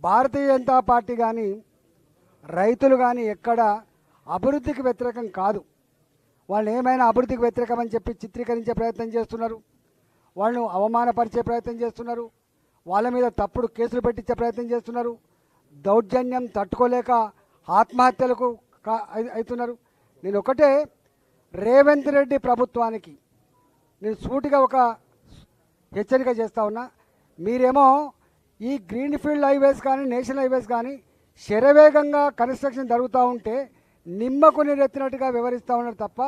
Bharatiya Janata party కానీ రైతులు కానీ ఎక్కడ అభివృద్ధికి వ్యతిరేకం కాదు. వాళ్ళు ఏమైనా అభివృద్ధికి వ్యతిరేకం అని చెప్పి చిత్రీకరించే ప్రయత్నం చేస్తున్నారు. వాళ్ళను అవమానపరిచే ప్రయత్నం చేస్తున్నారు. వాళ్ళ మీద తప్పుడు కేసులు పెట్టించే ప్రయత్నం చేస్తున్నారు. దౌర్జన్యం తట్టుకోలేక ఆత్మహత్యలకు అవుతున్నారు నేను ఒకటే రేవంత్ రెడ్డి ప్రభుత్వానికి నేను సూటిగా ఒక హెచ్చరిక చేస్తా ఉన్నా. మీరేమో ఈ గ్రీన్ ఫీల్డ్ హైవేస్ కానీ నేషనల్ హైవేస్ కానీ శరవేగంగా కన్స్ట్రక్షన్ జరుగుతూ ఉంటే నిమ్మకు నీరెత్తినట్టుగా వివరిస్తూ ఉన్నారు తప్ప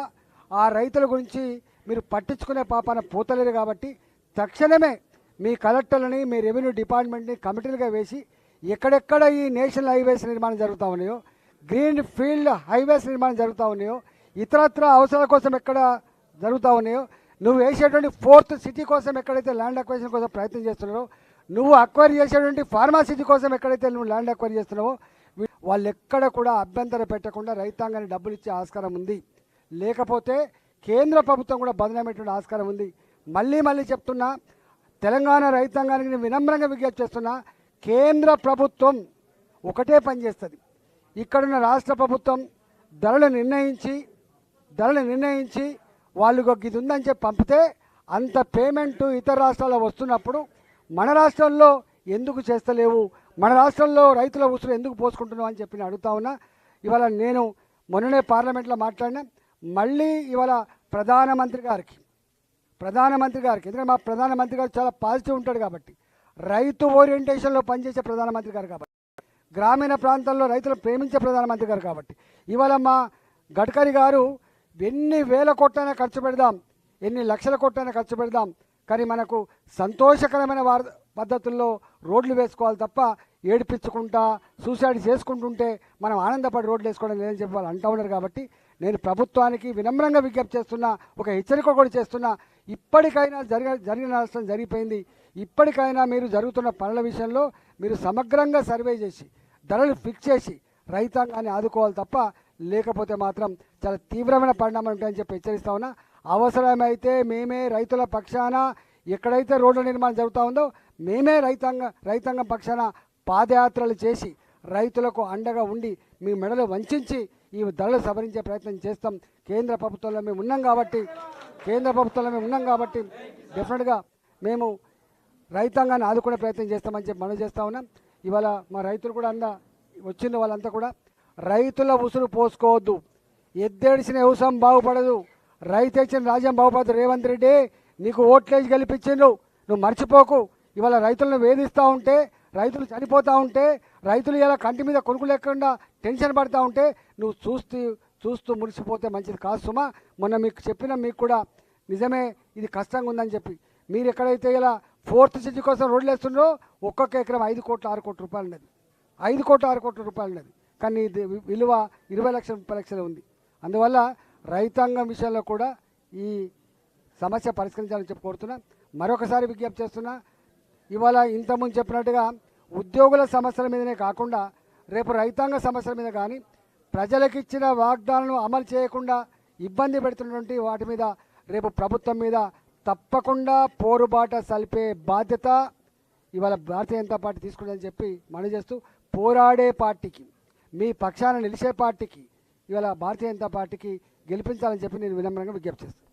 ఆ రైతుల గురించి మీరు పట్టించుకునే పాపాన పోతలేరు కాబట్టి తక్షణమే మీ కలెక్టర్లని మీ రెవెన్యూ డిపార్ట్మెంట్ని కమిటీలుగా వేసి ఎక్కడెక్కడ ఈ నేషనల్ హైవేస్ నిర్మాణం జరుగుతూ ఉన్నాయో గ్రీన్ ఫీల్డ్ హైవేస్ నిర్మాణం జరుగుతూ ఉన్నాయో ఇతరత్ర అవసరాల కోసం ఎక్కడ జరుగుతూ ఉన్నాయో నువ్వు వేసేటువంటి ఫోర్త్ సిటీ కోసం ఎక్కడైతే ల్యాండ్ అక్వేషన్ కోసం ప్రయత్నం చేస్తున్నారో నువ్వు అక్వైర్ చేసేటువంటి ఫార్మాసిటీ కోసం ఎక్కడైతే నువ్వు ల్యాండ్ అక్వైర్ చేస్తున్నావో వాళ్ళు ఎక్కడ కూడా అభ్యంతరం పెట్టకుండా రైతాంగానికి డబ్బులు ఇచ్చే ఆస్కారం ఉంది. లేకపోతే కేంద్ర ప్రభుత్వం కూడా బదనమైనటువంటి ఆస్కారం ఉంది. మళ్ళీ మళ్ళీ చెప్తున్నా తెలంగాణ రైతాంగానికి నేను వినమ్రంగా విజ్ఞప్తి చేస్తున్నా కేంద్ర ప్రభుత్వం ఒకటే పనిచేస్తుంది ఇక్కడున్న రాష్ట్ర ప్రభుత్వం ధరలు నిర్ణయించి ధరలు నిర్ణయించి వాళ్ళు ఒక ఇది ఉందని చెప్పి పంపితే అంత పేమెంట్ ఇతర రాష్ట్రాల్లో వస్తున్నప్పుడు మన రాష్ట్రంలో ఎందుకు చేస్తలేవు? మన రాష్ట్రంలో రైతుల ఉసురు ఎందుకు పోసుకుంటున్నావు అని చెప్పి అడుగుతా ఉన్నా. ఇవాళ నేను మొన్ననే పార్లమెంట్లో మాట్లాడినా. మళ్ళీ ఇవాళ ప్రధానమంత్రి గారికి ప్రధానమంత్రి గారికి ఎందుకంటే మా ప్రధానమంత్రి గారు చాలా పాజిటివ్ ఉంటాడు కాబట్టి రైతు ఓరియంటేషన్లో పనిచేసే ప్రధానమంత్రి గారు కాబట్టి గ్రామీణ ప్రాంతాల్లో రైతులు ప్రేమించే ప్రధానమంత్రి గారు కాబట్టి ఇవాళ మా గడ్కరీ గారు ఎన్ని వేల కోట్లైనా ఖర్చు పెడదాం ఎన్ని లక్షల కోట్లైనా ఖర్చు పెడదాం కానీ మనకు సంతోషకరమైన వార్ పద్ధతుల్లో రోడ్లు వేసుకోవాలి తప్ప ఏడిపించుకుంటా సూసైడ్ చేసుకుంటుంటే మనం ఆనందపడి రోడ్లు వేసుకోవడం లేదని చెప్పి వాళ్ళు అంటూ ఉన్నారు కాబట్టి నేను ప్రభుత్వానికి వినమ్రంగా విజ్ఞప్తి చేస్తున్నా ఒక హెచ్చరిక కూడా చేస్తున్నా ఇప్పటికైనా జరిగ జరిగిన నష్టం జరిగిపోయింది. ఇప్పటికైనా మీరు జరుగుతున్న పనుల విషయంలో మీరు సమగ్రంగా సర్వే చేసి ధరలు ఫిక్స్ చేసి రైతాంగాన్ని ఆదుకోవాలి తప్ప లేకపోతే మాత్రం చాలా తీవ్రమైన పరిణామం ఉంటాయని చెప్పి హెచ్చరిస్తా ఉన్నా. అవసరమైతే మేమే రైతుల పక్షాన ఎక్కడైతే రోడ్ల నిర్మాణం జరుగుతూ ఉందో మేమే రైతాంగ రైతాంగం పక్షాన పాదయాత్రలు చేసి రైతులకు అండగా ఉండి మీ మెడలు వంచి ఈ ధరలు సవరించే ప్రయత్నం చేస్తాం. కేంద్ర ప్రభుత్వంలో మేము ఉన్నాం కాబట్టి కేంద్ర ప్రభుత్వంలో మేము ఉన్నాం కాబట్టి డెఫినెట్గా మేము రైతాంగాన్ని ఆదుకునే ప్రయత్నం చేస్తామని చెప్పి మనం చేస్తూ ఉన్నాం. ఇవాళ మా రైతులు కూడా అందా వచ్చిన వాళ్ళంతా కూడా రైతుల ఉసురు పోసుకోవద్దు. ఎద్దేడిసిన వ్యవసాయం బాగుపడదు. రైతు వచ్చిన రాజ్యం బాగుపడదు రేవంత్ రెడ్డి నీకు ఓట్లేసి గెలిపించిండ్రు నువ్వు మర్చిపోకు. ఇవాళ రైతులను వేధిస్తూ ఉంటే రైతులు చనిపోతూ ఉంటే రైతులు ఇలా కంటి మీద కొనుక్కు లేకుండా టెన్షన్ పడుతూ ఉంటే నువ్వు చూస్తూ చూస్తూ మురిసిపోతే మంచిది కాదు సుమా. మొన్న మీకు చెప్పిన మీకు కూడా నిజమే ఇది కష్టంగా ఉందని చెప్పి. మీరు ఎక్కడైతే ఇలా ఫోర్త్ సిటీ కోసం రోడ్లు వేస్తుండ్రో ఒక్కొక్క ఎకరం ఐదు కోట్ల ఆరు కోట్ల రూపాయలు ఉన్నది. ఐదు కోట్ల ఆరు కోట్ల రూపాయలు ఉన్నది. కానీ ఇది విలువ ఇరవై లక్షల ముప్పై లక్షలు ఉంది. అందువల్ల రైతాంగం విషయంలో కూడా ఈ సమస్య పరిష్కరించాలని చెప్పి కోరుతున్నా. మరొకసారి విజ్ఞప్తి చేస్తున్నా ఇవాళ ఇంతకుముందు చెప్పినట్టుగా ఉద్యోగుల సమస్యల మీదనే కాకుండా రేపు రైతాంగ సమస్యల మీద కానీ ప్రజలకు ఇచ్చిన వాగ్దానాలను అమలు చేయకుండా ఇబ్బంది పెడుతున్నటువంటి వాటి మీద రేపు ప్రభుత్వం మీద తప్పకుండా పోరుబాట సల్పే బాధ్యత ఇవాళ భారతీయ జనతా పార్టీ తీసుకుంటుందని చెప్పి మనం చేస్తూ పోరాడే పార్టీకి మీ పక్షాన నిలిచే పార్టీకి ఇవాళ భారతీయ జనతా పార్టీకి గెలిపించాలని చెప్పి నేను వినమ్రంగా విజ్ఞప్తి చేస్తాను